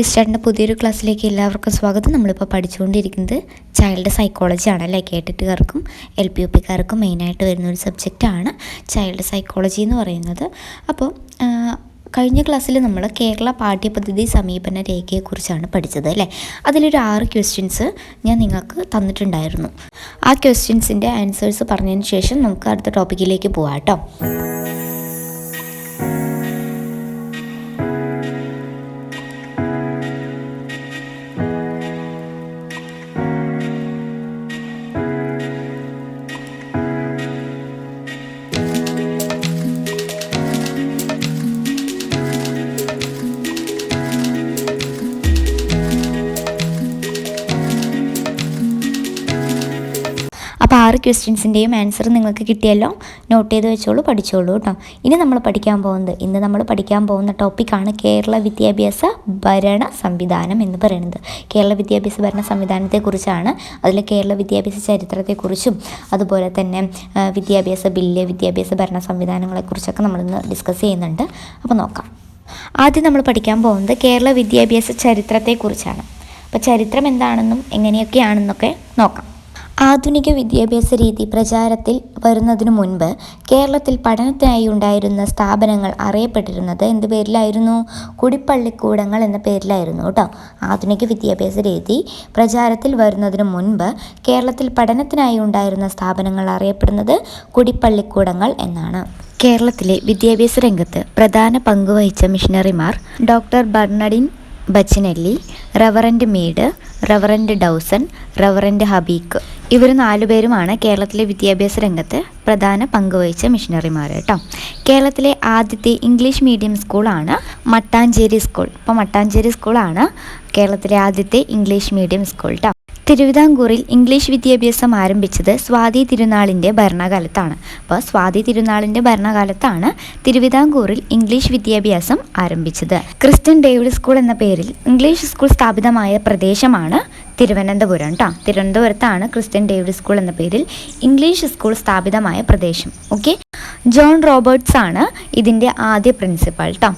റീസ്റ്റാർട്ടിന്റെ പുതിയൊരു ക്ലാസ്സിലേക്ക് എല്ലാവർക്കും സ്വാഗതം. നമ്മളിപ്പോൾ പഠിച്ചുകൊണ്ടിരിക്കുന്നത് ചൈൽഡ് സൈക്കോളജി ആണ് അല്ലേ? കേട്ടിട്ടുകാർക്കും എൽ പി യു പിക്കാർക്കും മെയിനായിട്ട് വരുന്ന ഒരു സബ്ജക്റ്റാണ് ചൈൽഡ് സൈക്കോളജി എന്ന് പറയുന്നത്. അപ്പോൾ കഴിഞ്ഞ ക്ലാസ്സിൽ നമ്മൾ കേരള പാഠ്യപദ്ധതി സമീപന രേഖയെക്കുറിച്ചാണ് പഠിച്ചത് അല്ലേ? അതിലൊരു ആറ് ക്വസ്റ്റ്യൻസ് ഞാൻ നിങ്ങൾക്ക് തന്നിട്ടുണ്ടായിരുന്നു. ആ ക്വസ്റ്റ്യൻസിന്റെ ആൻസേഴ്സ് പറഞ്ഞതിന് ശേഷം നമുക്ക് അടുത്ത ടോപ്പിക്കിലേക്ക് പോകാം കേട്ടോ. ക്വസ്റ്റ്യൻസിന്റെയും ആൻസർ നിങ്ങൾക്ക് കിട്ടിയല്ലോ. നോട്ട് ചെയ്ത് വെച്ചോളൂ പഠിച്ചോളൂ കേട്ടോ ഇനി നമ്മൾ പഠിക്കാൻ പോകുന്നത് ഇന്ന് നമ്മൾ പഠിക്കാൻ പോകുന്ന ടോപ്പിക്കാണ് കേരള വിദ്യാഭ്യാസ ഭരണ സംവിധാനം എന്ന് പറയുന്നത്. കേരള വിദ്യാഭ്യാസ ഭരണ സംവിധാനത്തെക്കുറിച്ചാണ് അതിൽ കേരള വിദ്യാഭ്യാസ ചരിത്രത്തെക്കുറിച്ചും അതുപോലെ തന്നെ വിദ്യാഭ്യാസ ബില്ല് വിദ്യാഭ്യാസ ഭരണ സംവിധാനങ്ങളെക്കുറിച്ചൊക്കെ നമ്മളിന്ന് ഡിസ്കസ് ചെയ്യുന്നുണ്ട്. അപ്പോൾ നോക്കാം. ആദ്യം നമ്മൾ പഠിക്കാൻ പോകുന്നത് കേരള വിദ്യാഭ്യാസ ചരിത്രത്തെക്കുറിച്ചാണ്. അപ്പോൾ ചരിത്രം എന്താണെന്നും എങ്ങനെയൊക്കെയാണെന്നൊക്കെ നോക്കാം. ആധുനിക വിദ്യാഭ്യാസ രീതി പ്രചാരത്തിൽ വരുന്നതിനു മുൻപ് കേരളത്തിൽ പഠനത്തിനായി ഉണ്ടായിരുന്ന സ്ഥാപനങ്ങൾ അറിയപ്പെട്ടിരുന്നത് എന്ത് പേരിലായിരുന്നു? കുടിപ്പള്ളിക്കൂടങ്ങൾ എന്ന പേരിലായിരുന്നു കേട്ടോ. ആധുനിക വിദ്യാഭ്യാസ രീതി പ്രചാരത്തിൽ വരുന്നതിനു മുൻപ് കേരളത്തിൽ പഠനത്തിനായി ഉണ്ടായിരുന്ന സ്ഥാപനങ്ങൾ അറിയപ്പെടുന്നത് കുടിപ്പള്ളിക്കൂടങ്ങൾ എന്നാണ്. കേരളത്തിലെ വിദ്യാഭ്യാസ രംഗത്ത് പ്രധാന പങ്കുവഹിച്ച മിഷണറിമാർ doctor Bernardine Baccinelli reverend Mead reverend Dawson reverend Hebich ഇവർ നാലുപേരുമാണ് കേരളത്തിലെ വിദ്യാഭ്യാസ രംഗത്ത് പ്രധാന പങ്കുവഹിച്ച മിഷണറിമാർ കേട്ടോ കേരളത്തിലെ ആദ്യത്തെ ഇംഗ്ലീഷ് മീഡിയം സ്കൂളാണ് മട്ടാഞ്ചേരി സ്കൂൾ. അപ്പോൾ മട്ടാഞ്ചേരി സ്കൂളാണ് കേരളത്തിലെ ആദ്യത്തെ ഇംഗ്ലീഷ് മീഡിയം സ്കൂൾ കേട്ടോ തിരുവിതാംകൂറിൽ ഇംഗ്ലീഷ് വിദ്യാഭ്യാസം ആരംഭിച്ചത് സ്വാതി തിരുനാളിന്റെ ഭരണകാലത്താണ്. അപ്പോൾ സ്വാതി തിരുനാളിന്റെ ഭരണകാലത്താണ് തിരുവിതാംകൂറിൽ ഇംഗ്ലീഷ് വിദ്യാഭ്യാസം ആരംഭിച്ചത്. ക്രിസ്ത്യൻ ഡേവിഡ് സ്കൂൾ എന്ന പേരിൽ ഇംഗ്ലീഷ് സ്കൂൾ സ്ഥാപിതമായ പ്രദേശമാണ് തിരുവനന്തപുരം കേട്ടോ തിരുവനന്തപുരത്താണ് ക്രിസ്ത്യൻ ഡേവിഡ് സ്കൂൾ എന്ന പേരിൽ ഇംഗ്ലീഷ് സ്കൂൾ സ്ഥാപിതമായ പ്രദേശം. ഓക്കെ? ജോൺ റോബർട്ട്സ് ആണ് ഇതിന്റെ ആദ്യ പ്രിൻസിപ്പൾ കേട്ടോ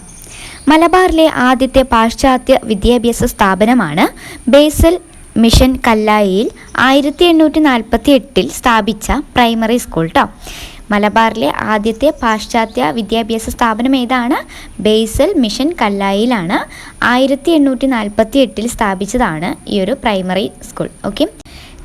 മലബാറിലെ ആദ്യത്തെ പാശ്ചാത്യ വിദ്യാഭ്യാസ സ്ഥാപനമാണ് ബേസൽ മിഷൻ കല്ലായിയിൽ ആയിരത്തി എണ്ണൂറ്റി നാൽപ്പത്തി എട്ടിൽ സ്ഥാപിച്ച പ്രൈമറി സ്കൂൾ കേട്ടോ മലബാറിലെ ആദ്യത്തെ പാശ്ചാത്യ വിദ്യാഭ്യാസ സ്ഥാപനം ഏതാണ്? ബേസൽ മിഷൻ കല്ലായിലാണ്. ആയിരത്തി എണ്ണൂറ്റി നാൽപ്പത്തി എട്ടിൽ സ്ഥാപിച്ചതാണ് ഈ ഒരു പ്രൈമറി സ്കൂൾ. ഓക്കെ.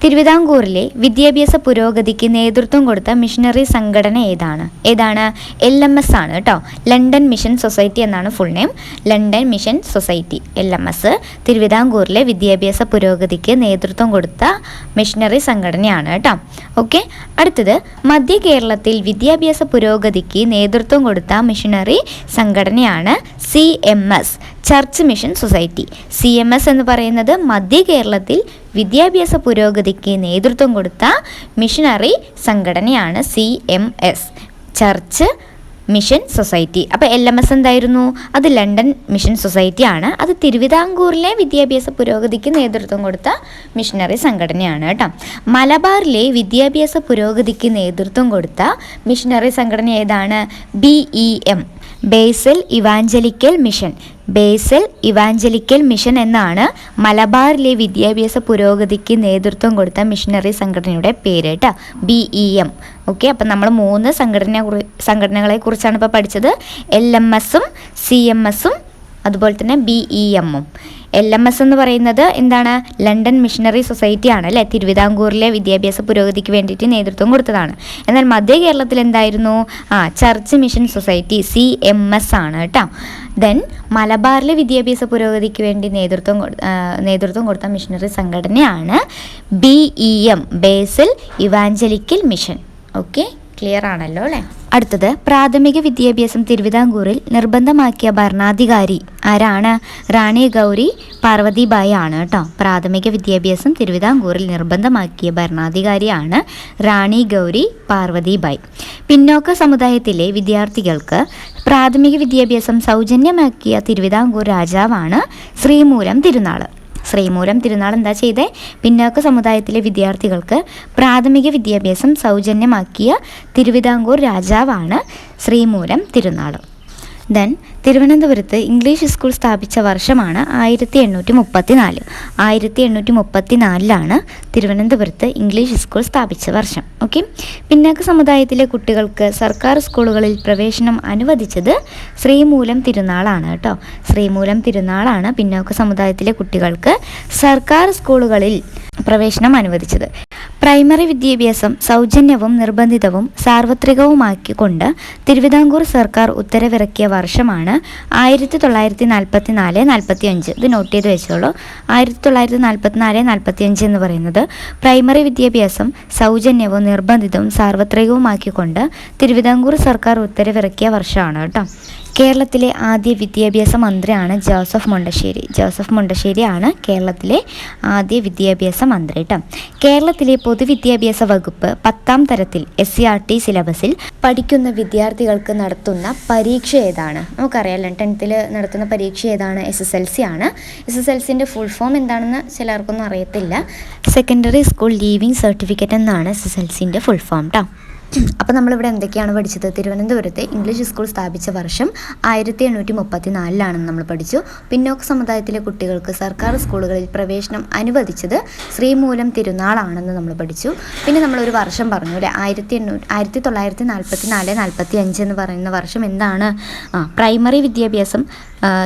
തിരുവിതാംകൂറിലെ വിദ്യാഭ്യാസ പുരോഗതിക്ക് നേതൃത്വം കൊടുത്ത മിഷനറി സംഘടന ഏതാണ്? ഏതാണ്? എൽ എം എസ് ആണ് കേട്ടോ. ലണ്ടൻ മിഷൻ സൊസൈറ്റി എന്നാണ് full name London mission society L M S. തിരുവിതാംകൂറിലെ വിദ്യാഭ്യാസ പുരോഗതിക്ക് നേതൃത്വം കൊടുത്ത മിഷനറി സംഘടനയാണ് കേട്ടോ. ഓക്കെ അടുത്തത്. മധ്യ കേരളത്തിൽ വിദ്യാഭ്യാസ പുരോഗതിക്ക് നേതൃത്വം കൊടുത്ത മിഷനറി സംഘടനയാണ് C M S church mission society. C M S എന്ന് പറയുന്നത് മധ്യ കേരളത്തിൽ വിദ്യാഭ്യാസ പുരോഗതിക്ക് നേതൃത്വം കൊടുത്ത മിഷനറി സംഘടനയാണ് C M S church mission society. അപ്പോൾ എൽ എം എസ് എന്തായിരുന്നു? അത് ലണ്ടൻ മിഷൻ സൊസൈറ്റി ആണ്. അത് തിരുവിതാംകൂറിലെ വിദ്യാഭ്യാസ പുരോഗതിക്ക് നേതൃത്വം കൊടുത്ത മിഷനറി സംഘടനയാണ് കേട്ടോ. മലബാറിലെ വിദ്യാഭ്യാസ പുരോഗതിക്ക് നേതൃത്വം കൊടുത്ത മിഷനറി സംഘടന ഏതാണ്? B E M. Basel evangelical mission. Basel evangelical mission എന്നാണ് മലബാറിലെ വിദ്യാഭ്യാസ പുരോഗതിക്ക് നേതൃത്വം കൊടുത്ത മിഷനറി സംഘടനയുടെ പേര് കേട്ടോ. B E M. ഓക്കെ അപ്പം നമ്മൾ മൂന്ന് സംഘടന സംഘടനകളെ കുറിച്ചാണ് ഇപ്പോൾ പഠിച്ചത്. എൽ എം എസും സി എം എസും അതുപോലെ തന്നെ ബി ഇ എമ്മും. എൽ എം എസ് എന്ന് പറയുന്നത് എന്താണ്? ലണ്ടൻ മിഷണറി സൊസൈറ്റി ആണ് അല്ലേ? തിരുവിതാംകൂറിലെ വിദ്യാഭ്യാസ പുരോഗതിക്ക് വേണ്ടിയിട്ട് നേതൃത്വം കൊടുത്തതാണ്. എന്നാൽ മധ്യ കേരളത്തിൽ എന്തായിരുന്നു? ആ church mission society C M S ആണ് കേട്ടോ. ദെൻ മലബാറിലെ വിദ്യാഭ്യാസ പുരോഗതിക്ക് വേണ്ടി നേതൃത്വം നേതൃത്വം കൊടുത്ത മിഷണറി സംഘടനയാണ് B E M Basel evangelical mission okay clear ആണല്ലോ അല്ലേ? അടുത്തത് പ്രാഥമിക വിദ്യാഭ്യാസം തിരുവിതാംകൂറിൽ നിർബന്ധമാക്കിയ ഭരണാധികാരി ആരാണ്? റാണി ഗൗരി പാർവതിബായി ആണ് കേട്ടോ. പ്രാഥമിക വിദ്യാഭ്യാസം തിരുവിതാംകൂറിൽ നിർബന്ധമാക്കിയ ഭരണാധികാരിയാണ് റാണി ഗൗരി പാർവതിബായി. പിന്നോക്ക സമുദായത്തിലെ വിദ്യാർത്ഥികൾക്ക് പ്രാഥമിക വിദ്യാഭ്യാസം സൗജന്യമാക്കിയ തിരുവിതാംകൂർ രാജാവാണ് ശ്രീമൂലം തിരുനാൾ ശ്രീമൂലം തിരുനാൾ എന്താ ചെയ്തേ? പിന്നോക്ക സമുദായത്തിലെ വിദ്യാർത്ഥികൾക്ക് പ്രാഥമിക വിദ്യാഭ്യാസം സൗജന്യമാക്കിയ തിരുവിതാംകൂർ രാജാവാണ് ശ്രീമൂലം തിരുനാൾ. ദെൻ തിരുവനന്തപുരത്ത് ഇംഗ്ലീഷ് സ്കൂൾ സ്ഥാപിച്ച വർഷമാണ് ആയിരത്തി എണ്ണൂറ്റി മുപ്പത്തി നാല് ആയിരത്തി എണ്ണൂറ്റി മുപ്പത്തി നാലിലാണ് തിരുവനന്തപുരത്ത് ഇംഗ്ലീഷ് സ്കൂൾ സ്ഥാപിച്ച വർഷം. ഓക്കെ? പിന്നാക്ക സമുദായത്തിലെ കുട്ടികൾക്ക് സർക്കാർ സ്കൂളുകളിൽ പ്രവേശനം അനുവദിച്ചത് ശ്രീമൂലം തിരുനാളാണ് കേട്ടോ. ശ്രീമൂലം തിരുനാളാണ് പിന്നോക്ക സമുദായത്തിലെ കുട്ടികൾക്ക് സർക്കാർ സ്കൂളുകളിൽ പ്രവേശനം അനുവദിച്ചത്. പ്രൈമറി വിദ്യാഭ്യാസം സൗജന്യവും നിർബന്ധിതവും സാർവത്രികവുമാക്കിക്കൊണ്ട് തിരുവിതാംകൂർ സർക്കാർ ഉത്തരവിറക്കിയ വർഷമാണ് ആയിരത്തി തൊള്ളായിരത്തി നാൽപ്പത്തി നാല് നാൽപ്പത്തി അഞ്ച് ഇത് നോട്ട് ചെയ്ത് വെച്ചോളൂ. ആയിരത്തി തൊള്ളായിരത്തി നാൽപ്പത്തി നാല് നാൽപ്പത്തി അഞ്ച് എന്ന് പറയുന്നത് പ്രൈമറി വിദ്യാഭ്യാസം സൗജന്യവും നിർബന്ധിതവും സാർവത്രികവുമാക്കിക്കൊണ്ട് തിരുവിതാംകൂർ സർക്കാർ ഉത്തരവിറക്കിയ വർഷമാണ് കേട്ടോ. കേരളത്തിലെ ആദ്യ വിദ്യാഭ്യാസ മന്ത്രിയാണ് ജോസഫ് മുണ്ടശ്ശേരി. ജോസഫ് മുണ്ടശ്ശേരിയാണ് കേരളത്തിലെ ആദ്യ വിദ്യാഭ്യാസ മന്ത്രി കേട്ടോ കേരളത്തിലെ പൊതുവിദ്യാഭ്യാസ വകുപ്പ് പത്താം തരത്തിൽ എസ് സി ആർ ടി സിലബസിൽ പഠിക്കുന്ന വിദ്യാർത്ഥികൾക്ക് നടത്തുന്ന പരീക്ഷ ഏതാണ്? നമുക്കറിയാലോ ടെൻത്തിൽ നടത്തുന്ന പരീക്ഷ ഏതാണ്? എസ് എസ് എൽ സി ആണ്. എസ് എസ് എൽ സിന്റെ ഫുൾ ഫോം എന്താണെന്ന് ചിലർക്കൊന്നും അറിയത്തില്ല. സെക്കൻഡറി സ്കൂൾ ലീവിംഗ് സർട്ടിഫിക്കറ്റ് എന്നാണ് എസ് എസ് എൽ സിന്റെ ഫുൾ ഫോം കേട്ടോ അപ്പോൾ നമ്മളിവിടെ എന്തൊക്കെയാണ് പഠിച്ചത്? തിരുവനന്തപുരത്തെ ഇംഗ്ലീഷ് സ്കൂൾ സ്ഥാപിച്ച വർഷം ആയിരത്തി എണ്ണൂറ്റി മുപ്പത്തി നാലിലാണെന്ന് നമ്മൾ പഠിച്ചു. പിന്നോക്ക സമുദായത്തിലെ കുട്ടികൾക്ക് സർക്കാർ സ്കൂളുകളിൽ പ്രവേശനം അനുവദിച്ചത് ശ്രീമൂലം തിരുനാളാണെന്ന് നമ്മൾ പഠിച്ചു. പിന്നെ നമ്മളൊരു വർഷം പറഞ്ഞു അല്ലേ? ആയിരത്തി എണ്ണൂറ്റി ആയിരത്തി തൊള്ളായിരത്തി നാൽപ്പത്തി നാല് നാൽപ്പത്തി അഞ്ച് എന്ന് പറയുന്ന വർഷം എന്താണ്? ആ പ്രൈമറി വിദ്യാഭ്യാസം.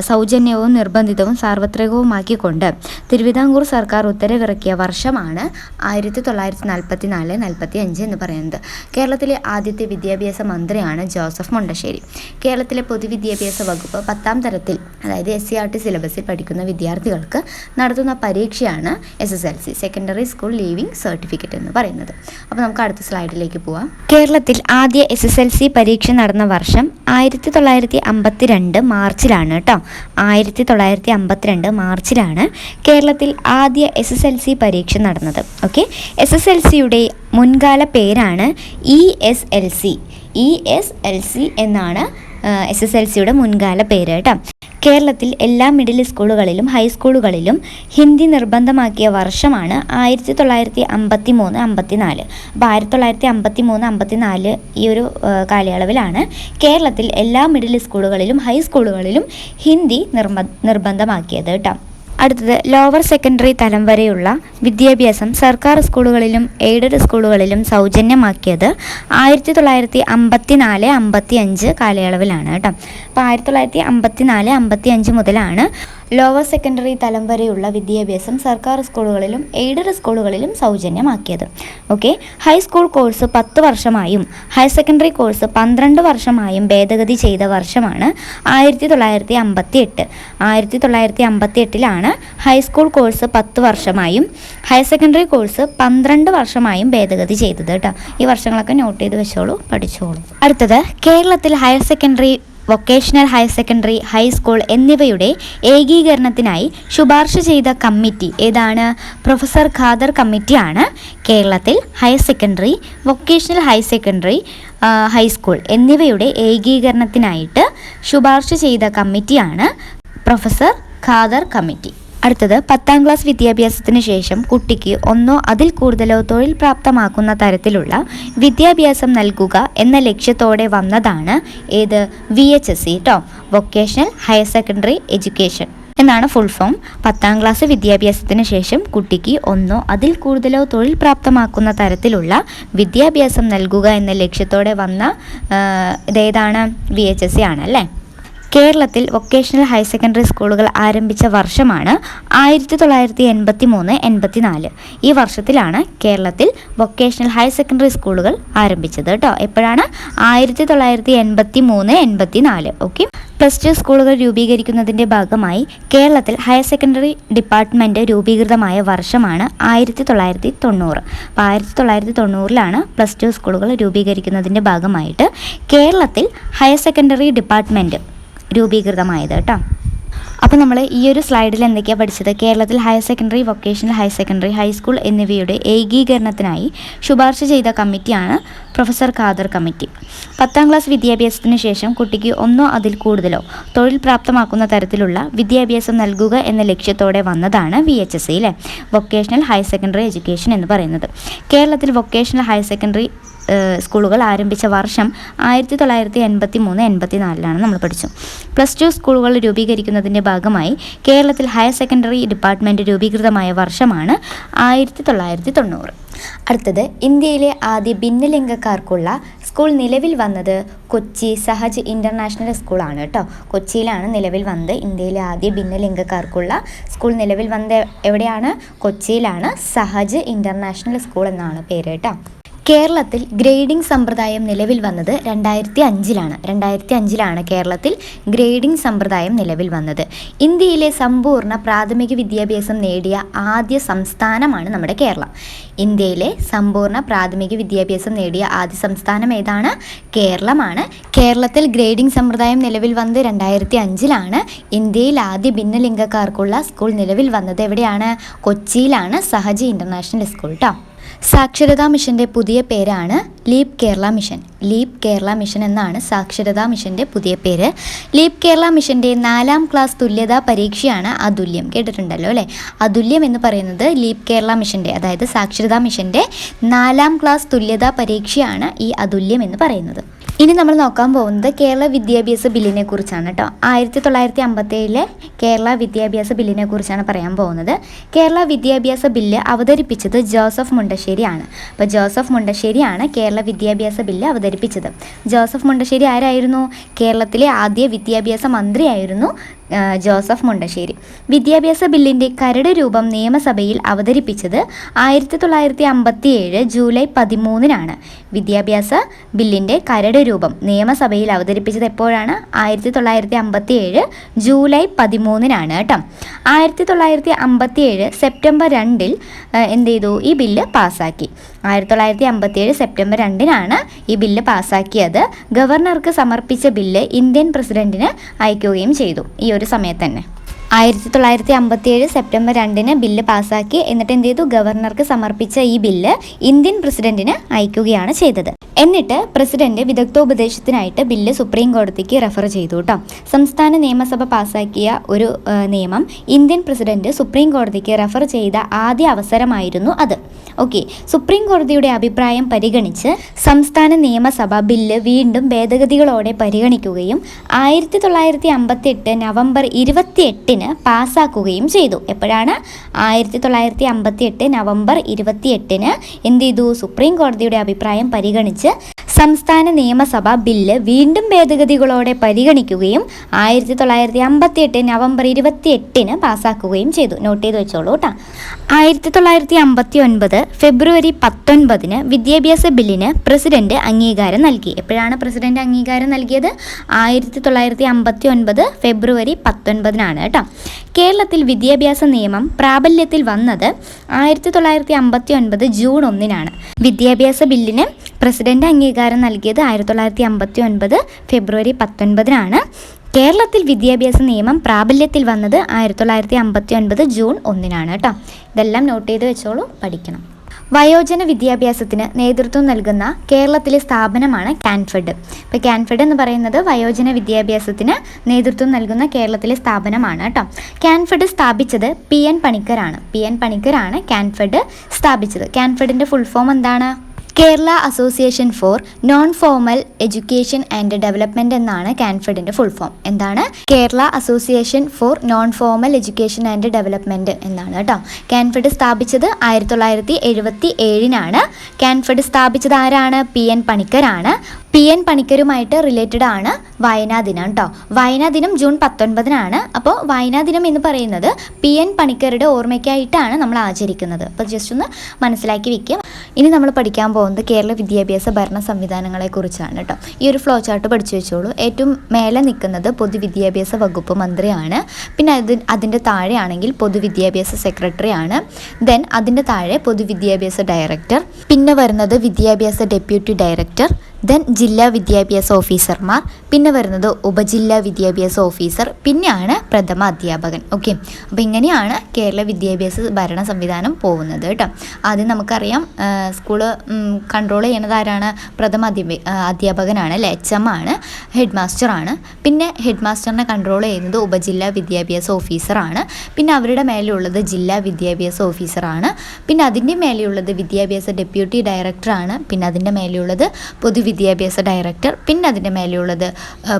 സൗജന്യവും നിർബന്ധിതവും സാർവത്രികവുമാക്കിക്കൊണ്ട് തിരുവിതാംകൂർ സർക്കാർ ഉത്തരവിറക്കിയ വർഷമാണ് ആയിരത്തി തൊള്ളായിരത്തി നാൽപ്പത്തി നാല് നാൽപ്പത്തി അഞ്ച് എന്ന് പറയുന്നത്. കേരളത്തിലെ ആദ്യത്തെ വിദ്യാഭ്യാസ മന്ത്രിയാണ് ജോസഫ് മുണ്ടശ്ശേരി. കേരളത്തിലെ പൊതുവിദ്യാഭ്യാസ വകുപ്പ് പത്താം തരത്തിൽ അതായത് എസ് സി ആർ ടി സിലബസിൽ പഠിക്കുന്ന വിദ്യാർത്ഥികൾക്ക് നടത്തുന്ന പരീക്ഷയാണ് S S L C secondary school leaving certificate എന്ന് പറയുന്നത്. അപ്പോൾ നമുക്ക് അടുത്ത സ്ലൈഡിലേക്ക് പോവാം. കേരളത്തിൽ ആദ്യ എസ് എസ് എൽ സി പരീക്ഷ നടന്ന വർഷം ആയിരത്തി തൊള്ളായിരത്തി അമ്പത്തി രണ്ട് മാർച്ചിലാണ് കേട്ടോ. ആയിരത്തി തൊള്ളായിരത്തി അമ്പത്തിരണ്ട് മാർച്ചിലാണ് കേരളത്തിൽ ആദ്യ എസ് എസ് എൽ സി പരീക്ഷ നടന്നത്. ഓക്കെ എസ് എസ് എൽ സിയുടെ മുൻകാല പേരാണ് E S L C E S L C എന്നാണ് എസ് എസ് എൽ സിയുടെ മുൻകാല പേര് കേട്ടോ. കേരളത്തിൽ എല്ലാ മിഡിൽ സ്കൂളുകളിലും ഹൈസ്കൂളുകളിലും ഹിന്ദി നിർബന്ധമാക്കിയ വർഷമാണ് ആയിരത്തി തൊള്ളായിരത്തി അമ്പത്തി മൂന്ന് അമ്പത്തി നാല് അപ്പോൾ ആയിരത്തി തൊള്ളായിരത്തി അമ്പത്തി മൂന്ന് അമ്പത്തി നാല് ഈ ഒരു കാലയളവിലാണ് കേരളത്തിൽ എല്ലാ മിഡിൽ സ്കൂളുകളിലും ഹൈസ്കൂളുകളിലും ഹിന്ദി നിർബ നിർബന്ധമാക്കിയത് കേട്ടോ അടുത്തത് ലോവർ സെക്കൻഡറി തലം വരെയുള്ള വിദ്യാഭ്യാസം സർക്കാർ സ്കൂളുകളിലും എയ്ഡഡ് സ്കൂളുകളിലും സൗജന്യമാക്കിയത് ആയിരത്തി തൊള്ളായിരത്തി അമ്പത്തി നാല് അമ്പത്തി അഞ്ച് കാലയളവിലാണ് കേട്ടോ. അപ്പോൾ ആയിരത്തി തൊള്ളായിരത്തി അമ്പത്തി നാല് അമ്പത്തി അഞ്ച് മുതലാണ് ലോവർ സെക്കൻഡറി തലം വരെയുള്ള വിദ്യാഭ്യാസം സർക്കാർ സ്കൂളുകളിലും എയ്ഡഡ് സ്കൂളുകളിലും സൗജന്യമാക്കിയത്. ഓക്കെ ഹൈസ്കൂൾ കോഴ്സ് പത്ത് വർഷമായും ഹയർ സെക്കൻഡറി കോഴ്സ് പന്ത്രണ്ട് വർഷമായും ഭേദഗതി ചെയ്ത വർഷമാണ് ആയിരത്തി തൊള്ളായിരത്തി അമ്പത്തി എട്ട് ആയിരത്തി തൊള്ളായിരത്തി അമ്പത്തി എട്ടിലാണ് ഹൈസ്കൂൾ കോഴ്സ് പത്ത് വർഷമായും ഹയർ സെക്കൻഡറി കോഴ്സ് പന്ത്രണ്ട് വർഷമായും ഭേദഗതി ചെയ്തത് കേട്ടോ. ഈ വർഷങ്ങളൊക്കെ നോട്ട് ചെയ്ത് വെച്ചോളൂ പഠിച്ചോളൂ. അടുത്തത് കേരളത്തിൽ higher secondary vocational higher secondary high school എന്നിവയുടെ ഏകീകരണത്തിനായി ശുപാർശ ചെയ്ത കമ്മിറ്റി ഏതാണ്? പ്രൊഫസർ ഖാദർ കമ്മിറ്റിയാണ് കേരളത്തിൽ higher secondary vocational higher secondary high school എന്നിവയുടെ ഏകീകരണത്തിനായിട്ട് ശുപാർശ ചെയ്ത കമ്മിറ്റിയാണ് പ്രൊഫസർ ഖാദർ കമ്മിറ്റി. അടുത്തത് പത്താം ക്ലാസ് വിദ്യാഭ്യാസത്തിന് ശേഷം കുട്ടിക്ക് ഒന്നോ അതിൽ കൂടുതലോ തൊഴിൽ പ്രാപ്തമാക്കുന്ന തരത്തിലുള്ള വിദ്യാഭ്യാസം നൽകുക എന്ന ലക്ഷ്യത്തോടെ വന്നതാണ് ഏത്? വി എച്ച് എസ് സി കേട്ടോ വൊക്കേഷണൽ ഹയർ സെക്കൻഡറി എഡ്യൂക്കേഷൻ എന്നാണ് ഫുൾ ഫോം പത്താം ക്ലാസ് വിദ്യാഭ്യാസത്തിന് ശേഷം കുട്ടിക്ക് ഒന്നോ അതിൽ കൂടുതലോ തൊഴിൽ പ്രാപ്തമാക്കുന്ന തരത്തിലുള്ള വിദ്യാഭ്യാസം നൽകുക എന്ന ലക്ഷ്യത്തോടെ വന്ന ഇതേതാണ് വി എച്ച് എസ് സി ആണ് അല്ലേ? കേരളത്തിൽ വൊക്കേഷണൽ ഹയർ സെക്കൻഡറി സ്കൂളുകൾ ആരംഭിച്ച വർഷമാണ് ആയിരത്തി തൊള്ളായിരത്തി എൺപത്തി മൂന്ന് എൺപത്തി നാല് ഈ വർഷത്തിലാണ് കേരളത്തിൽ വൊക്കേഷണൽ ഹയർ സെക്കൻഡറി സ്കൂളുകൾ ആരംഭിച്ചത് കേട്ടോ. എപ്പോഴാണ്? ആയിരത്തി തൊള്ളായിരത്തി എൺപത്തി മൂന്ന് എൺപത്തി നാല് ഓക്കെ. പ്ലസ് ടു സ്കൂളുകൾ രൂപീകരിക്കുന്നതിന്റെ ഭാഗമായി കേരളത്തിൽ ഹയർ സെക്കൻഡറി ഡിപ്പാർട്ട്മെന്റ് രൂപീകൃതമായ വർഷമാണ് ആയിരത്തി തൊള്ളായിരത്തി തൊണ്ണൂറ് അപ്പോൾ ആയിരത്തി തൊള്ളായിരത്തി തൊണ്ണൂറിലാണ് പ്ലസ് ടു സ്കൂളുകൾ രൂപീകരിക്കുന്നതിന്റെ ഭാഗമായിട്ട് കേരളത്തിൽ ഹയർ സെക്കൻഡറി ഡിപ്പാർട്ട്മെന്റ് രൂപീകൃതമായത് കേട്ടോ. അപ്പോൾ നമ്മൾ ഈ ഒരു സ്ലൈഡിൽ എന്തൊക്കെയാണ് പഠിച്ചത്? കേരളത്തിൽ higher secondary vocational higher secondary high school എന്നിവയുടെ ഏകീകരണത്തിനായി ശുപാർശ ചെയ്ത കമ്മിറ്റിയാണ് പ്രൊഫസർ ഖാദർ കമ്മിറ്റി. പത്താം ക്ലാസ് വിദ്യാഭ്യാസത്തിന് ശേഷം കുട്ടിക്ക് ഒന്നോ അതിൽ കൂടുതലോ തൊഴിൽ പ്രാപ്തമാക്കുന്ന തരത്തിലുള്ള വിദ്യാഭ്യാസം നൽകുക എന്ന ലക്ഷ്യത്തോടെ വന്നതാണ് വി എച്ച് എസ് സി അല്ലേ വൊക്കേഷണൽ ഹയർ സെക്കൻഡറി എഡ്യൂക്കേഷൻ എന്ന് പറയുന്നത്. കേരളത്തിൽ വൊക്കേഷണൽ ഹയർ സെക്കൻഡറി സ്കൂളുകൾ ആരംഭിച്ച വർഷം ആയിരത്തി തൊള്ളായിരത്തി എൺപത്തി മൂന്ന് എൺപത്തി നാലിലാണ് നമ്മൾ പഠിച്ചു പ്ലസ് ടു സ്കൂളുകൾ രൂപീകരിക്കുന്നതിന്റെ ഭാഗമായി കേരളത്തിൽ ഹയർ സെക്കൻഡറി ഡിപ്പാർട്ട്മെന്റ് രൂപീകൃതമായ വർഷമാണ് ആയിരത്തി തൊള്ളായിരത്തി തൊണ്ണൂറ് അടുത്തത് ഇന്ത്യയിലെ ആദ്യ ഭിന്നലിംഗക്കാർക്കുള്ള സ്കൂൾ നിലവിൽ വന്നത് കൊച്ചി സഹജ് ഇന്റർനാഷണൽ സ്കൂളാണ് കേട്ടോ. കൊച്ചിയിലാണ് നിലവിൽ വന്നത്. ഇന്ത്യയിലെ ആദ്യ ഭിന്നലിംഗക്കാർക്കുള്ള സ്കൂൾ നിലവിൽ വന്നത് എവിടെയാണ്? കൊച്ചിയിലാണ്. സഹജ് ഇന്റർനാഷണൽ സ്കൂൾ എന്നാണ് പേര് കേട്ടോ. കേരളത്തിൽ ഗ്രേഡിംഗ് സമ്പ്രദായം നിലവിൽ വന്നത് രണ്ടായിരത്തി അഞ്ചിലാണ് രണ്ടായിരത്തി അഞ്ചിലാണ് കേരളത്തിൽ ഗ്രേഡിംഗ് സമ്പ്രദായം നിലവിൽ വന്നത്. ഇന്ത്യയിലെ സമ്പൂർണ പ്രാഥമിക വിദ്യാഭ്യാസം നേടിയ ആദ്യ സംസ്ഥാനമാണ് നമ്മുടെ കേരളം. ഇന്ത്യയിലെ സമ്പൂർണ പ്രാഥമിക വിദ്യാഭ്യാസം നേടിയ ആദ്യ സംസ്ഥാനം ഏതാണ്? കേരളമാണ്. കേരളത്തിൽ ഗ്രേഡിംഗ് സമ്പ്രദായം നിലവിൽ വന്നത് രണ്ടായിരത്തി അഞ്ചിലാണ് ഇന്ത്യയിൽ ആദ്യ ഭിന്നലിംഗക്കാർക്കുള്ള സ്കൂൾ നിലവിൽ വന്നത് എവിടെയാണ്? കൊച്ചിയിലാണ്. സഹജി ഇന്റർനാഷണൽ സ്കൂൾ കേട്ടോ സാക്ഷരതാ മിഷന്റെ പുതിയ പേരാണ് leap Kerala mission. Leap Kerala mission എന്നാണ് സാക്ഷരതാ മിഷന്റെ പുതിയ പേര്. ലീപ് കേരള മിഷന്റെ നാലാം ക്ലാസ് തുല്യതാ പരീക്ഷയാണ് അതുല്യം. കേട്ടിട്ടുണ്ടല്ലോ അല്ലേ? അതുല്യം എന്ന് പറയുന്നത് ലീപ് കേരള മിഷന്റെ അതായത് സാക്ഷരതാ മിഷന്റെ നാലാം ക്ലാസ് തുല്യതാ പരീക്ഷയാണ് ഈ അതുല്യം എന്ന് പറയുന്നത്. ഇനി നമ്മൾ നോക്കാൻ പോകുന്നത് കേരള വിദ്യാഭ്യാസ ബില്ലിനെ കുറിച്ചാണ് കേട്ടോ. ആയിരത്തി തൊള്ളായിരത്തി അമ്പത്തേഴിലെ കേരള വിദ്യാഭ്യാസ ബില്ലിനെ കുറിച്ചാണ് പറയാൻ പോകുന്നത്. കേരള വിദ്യാഭ്യാസ ബില്ല് അവതരിപ്പിച്ചത് ജോസഫ് മുണ്ടശ്ശേരിയാണ്. അപ്പോൾ ജോസഫ് മുണ്ടശ്ശേരിയാണ് കേരള വിദ്യാഭ്യാസ ബില്ല് അവതരിപ്പിച്ചത് ജോസഫ് മുണ്ടശ്ശേരി ആരായിരുന്നു? കേരളത്തിലെ ആദ്യ വിദ്യാഭ്യാസ മന്ത്രിയായിരുന്നു ജോസഫ് മുണ്ടശ്ശേരി. വിദ്യാഭ്യാസ ബില്ലിന്റെ കരട് രൂപം നിയമസഭയിൽ അവതരിപ്പിച്ചത് ആയിരത്തി തൊള്ളായിരത്തി അമ്പത്തി ഏഴ് ജൂലൈ പതിമൂന്നിനാണ്. വിദ്യാഭ്യാസ ബില്ലിന്റെ കരട് രൂപം നിയമസഭയിൽ അവതരിപ്പിച്ചത് എപ്പോഴാണ്? ആയിരത്തി തൊള്ളായിരത്തി അമ്പത്തി ഏഴ് ജൂലൈ പതിമൂന്നിനാണ് കേട്ടോ. ആയിരത്തി തൊള്ളായിരത്തി അമ്പത്തി ഏഴ് സെപ്റ്റംബർ രണ്ടിൽ എന്ത് ചെയ്തു? ഈ ബില്ല് പാസ്സാക്കി ആയിരത്തി തൊള്ളായിരത്തി അമ്പത്തി ഏഴ് സെപ്റ്റംബർ രണ്ടിനാണ് ഈ ബില്ല് പാസ്സാക്കിയത് ഗവർണർക്ക് സമർപ്പിച്ച ബില്ല് ഇന്ത്യൻ പ്രസിഡന്റിന് അയക്കുകയും ചെയ്തു. ഈ ഒരു സമയത്ത് തന്നെ ആയിരത്തി തൊള്ളായിരത്തി അമ്പത്തി ഏഴ് സെപ്റ്റംബർ രണ്ടിന് ബില്ല് പാസ്സാക്കി എന്നിട്ട് എന്ത് ചെയ്തു? ഗവർണർക്ക് സമർപ്പിച്ച ഈ ബില്ല് ഇന്ത്യൻ പ്രസിഡന്റിന് അയക്കുകയാണ് ചെയ്തത്. എന്നിട്ട് പ്രസിഡന്റ് വിദഗ്ധോപദേശത്തിനായിട്ട് ബില്ല് സുപ്രീം കോടതിക്ക് റെഫർ ചെയ്തു കേട്ടോ സംസ്ഥാന നിയമസഭ പാസാക്കിയ ഒരു നിയമം ഇന്ത്യൻ പ്രസിഡന്റ് സുപ്രീം കോടതിക്ക് റെഫർ ചെയ്ത ആദ്യ അവസരമായിരുന്നു അത്. ഓക്കെ സുപ്രീം കോടതിയുടെ അഭിപ്രായം പരിഗണിച്ച് സംസ്ഥാന നിയമസഭ ബില്ല് വീണ്ടും ഭേദഗതികളോടെ പരിഗണിക്കുകയും ആയിരത്തി തൊള്ളായിരത്തി അമ്പത്തി എട്ട് നവംബർ ഇരുപത്തി എട്ടിന് പാസ്സാക്കുകയും ചെയ്തു. എപ്പോഴാണ്? ആയിരത്തി തൊള്ളായിരത്തി അമ്പത്തി എട്ട് നവംബർ ഇരുപത്തി എട്ടിന് എന്ത് ചെയ്തു? സുപ്രീം കോടതിയുടെ അഭിപ്രായം പരിഗണിച്ച് സംസ്ഥാന നിയമസഭ ബില്ല് വീണ്ടും ഭേദഗതികളോടെ പരിഗണിക്കുകയും ആയിരത്തി തൊള്ളായിരത്തി അമ്പത്തി എട്ട് നവംബർ ഇരുപത്തി എട്ടിന് പാസ്സാക്കുകയും ചെയ്തു. നോട്ട് ചെയ്ത് വെച്ചോളൂ കേട്ടോ ആയിരത്തി തൊള്ളായിരത്തി അമ്പത്തി ഒൻപത് ഫെബ്രുവരി പത്തൊൻപതിന് വിദ്യാഭ്യാസ ബില്ലിന് പ്രസിഡന്റ് അംഗീകാരം നൽകി. എപ്പോഴാണ് പ്രസിഡന്റ് അംഗീകാരം നൽകിയത്? ആയിരത്തി തൊള്ളായിരത്തി അമ്പത്തി ഒൻപത് ഫെബ്രുവരി പത്തൊൻപതിനാണ് കേട്ടോ. കേരളത്തിൽ വിദ്യാഭ്യാസ നിയമം പ്രാബല്യത്തിൽ വന്നത് ആയിരത്തി തൊള്ളായിരത്തി അമ്പത്തി ഒൻപത് ജൂൺ ഒന്നിനാണ്. വിദ്യാഭ്യാസ ബില്ലിന് പ്രസിഡന്റ് അംഗീകാരം നൽകിയത് ആയിരത്തി തൊള്ളായിരത്തി അമ്പത്തി ഒൻപത് ഫെബ്രുവരി പത്തൊൻപതിനാണ്. കേരളത്തിൽ വിദ്യാഭ്യാസ നിയമം പ്രാബല്യത്തിൽ വന്നത് ആയിരത്തി തൊള്ളായിരത്തി അമ്പത്തി ഒൻപത് ജൂൺ ഒന്നിനാണ് കേട്ടോ ഇതെല്ലാം നോട്ട് ചെയ്ത് വെച്ചോളൂ പഠിക്കണം. വയോജന വിദ്യാഭ്യാസത്തിന് നേതൃത്വം നൽകുന്ന കേരളത്തിലെ സ്ഥാപനമാണ് കാൻഫെഡ്. ഇപ്പോൾ കാൻഫെഡ് എന്ന് പറയുന്നത് വയോജന വിദ്യാഭ്യാസത്തിന് നേതൃത്വം നൽകുന്ന കേരളത്തിലെ സ്ഥാപനമാണ് കേട്ടോ കാൻഫെഡ് സ്ഥാപിച്ചത് പി എൻ പണിക്കരാണ്. പി എൻ പണിക്കരാണ് കാൻഫെഡ് സ്ഥാപിച്ചത്. കാൻഫെഡിന്റെ ഫുൾ ഫോം എന്താണ്? Kerala association for non formal education and development എന്നാണ് കാൻഫെഡിന്റെ ഫുൾ ഫോം എന്താണ്? Kerala association for non formal education and development എന്നാണ് കേട്ടോ. കാൻഫെഡ് സ്ഥാപിച്ചത് ആയിരത്തി തൊള്ളായിരത്തി എഴുപത്തി ഏഴിനാണ്. സ്ഥാപിച്ചത് ആരാണ്? പി എൻ പണിക്കരാണ്. പി എൻ പണിക്കരുമായിട്ട് റിലേറ്റഡ് ആണ് വായനാ ദിനം കേട്ടോ വായനാ ദിനം ജൂൺ പത്തൊൻപതിനാണ്. അപ്പോൾ വായനാ ദിനം എന്ന് പറയുന്നത് പി എൻ പണിക്കരുടെ ഓർമ്മയ്ക്കായിട്ടാണ് നമ്മൾ ആചരിക്കുന്നത്. അപ്പോൾ ജസ്റ്റ് ഒന്ന് മനസ്സിലാക്കി വെക്കുക. ഇനി നമ്മൾ പഠിക്കാൻ പോകുന്നത് കേരള വിദ്യാഭ്യാസ ഭരണ സംവിധാനങ്ങളെക്കുറിച്ചാണ് കേട്ടോ ഈ ഒരു ഫ്ലോ ചാർട്ട് പഠിച്ചു വെച്ചോളൂ. ഏറ്റവും മേലെ നിൽക്കുന്നത് പൊതുവിദ്യാഭ്യാസ വകുപ്പ് മന്ത്രിയാണ്. പിന്നെ അത് അതിന്റെ താഴെയാണെങ്കിൽ പൊതുവിദ്യാഭ്യാസ സെക്രട്ടറിയാണ് ദെൻ അതിന്റെ താഴെ പൊതുവിദ്യാഭ്യാസ ഡയറക്ടർ പിന്നെ വരുന്നത് വിദ്യാഭ്യാസ ഡെപ്യൂട്ടി ഡയറക്ടർ ദെൻ ജില്ലാ വിദ്യാഭ്യാസ ഓഫീസർമാർ പിന്നെ വരുന്നത് ഉപജില്ലാ വിദ്യാഭ്യാസ ഓഫീസർ പിന്നെയാണ് പ്രഥമ അധ്യാപകൻ. ഓക്കെ അപ്പോൾ ഇങ്ങനെയാണ് കേരള വിദ്യാഭ്യാസ ഭരണ സംവിധാനം പോകുന്നത് കേട്ടോ. ആദ്യം നമുക്കറിയാം സ്കൂൾ കൺട്രോൾ ചെയ്യുന്നത് ആരാണ്? പ്രഥമ അധ്യാപകനാണ് അല്ലേ? എച്ച് എം ആണ് ഹെഡ് മാസ്റ്ററാണ് പിന്നെ ഹെഡ് മാസ്റ്ററിനെ കൺട്രോൾ ചെയ്യുന്നത് ഉപജില്ലാ വിദ്യാഭ്യാസ ഓഫീസറാണ് പിന്നെ അവരുടെ മേലെയുള്ളത് ജില്ലാ വിദ്യാഭ്യാസ ഓഫീസറാണ് പിന്നെ അതിന്റെ മേലെയുള്ളത് വിദ്യാഭ്യാസ ഡെപ്യൂട്ടി ഡയറക്ടറാണ് പിന്നെ അതിന്റെ മേലെയുള്ളത് പൊതുവിദ്യാഭ്യാസ ഡയറക്ടർ പിന്നെ അതിന്റെ മേലെയുള്ളത്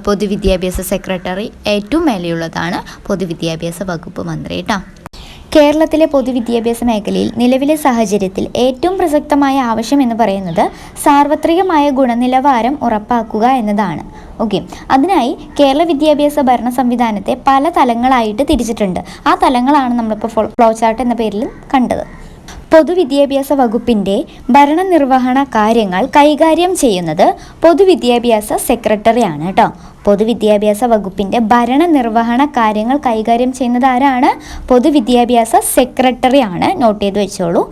പൊതുവിദ്യാഭ്യാസ സെക്രട്ടറി ഏറ്റവും മേലെയുള്ളതാണ് പൊതുവിദ്യാഭ്യാസ വകുപ്പ് മന്ത്രി കേട്ടോ കേരളത്തിലെ പൊതുവിദ്യാഭ്യാസ മേഖലയിൽ നിലവിലെ സാഹചര്യത്തിൽ ഏറ്റവും പ്രസക്തമായ ആവശ്യം എന്ന് പറയുന്നത് സാർവത്രികമായ ഗുണനിലവാരം ഉറപ്പാക്കുക എന്നതാണ്. ഓക്കെ. അതിനായി കേരള വിദ്യാഭ്യാസ ഭരണ സംവിധാനത്തെ പല തലങ്ങളായിട്ട് തിരിച്ചിട്ടുണ്ട്. ആ തലങ്ങളാണ് നമ്മളിപ്പോൾ ഫ്ലോ ചാർട്ട് എന്ന പേരിലും കണ്ടത്. പൊതുവിദ്യാഭ്യാസ വകുപ്പിന്റെ ഭരണനിർവഹണ കാര്യങ്ങൾ കൈകാര്യം ചെയ്യുന്നത് പൊതുവിദ്യാഭ്യാസ സെക്രട്ടറിയാണ് കേട്ടോ. പൊതുവിദ്യാഭ്യാസ വകുപ്പിന്റെ ഭരണനിർവഹണ കാര്യങ്ങൾ കൈകാര്യം ചെയ്യുന്നത് ആരാണ്? പൊതുവിദ്യാഭ്യാസ സെക്രട്ടറിയാണ്. നോട്ട് ചെയ്ത് വെച്ചോളൂ.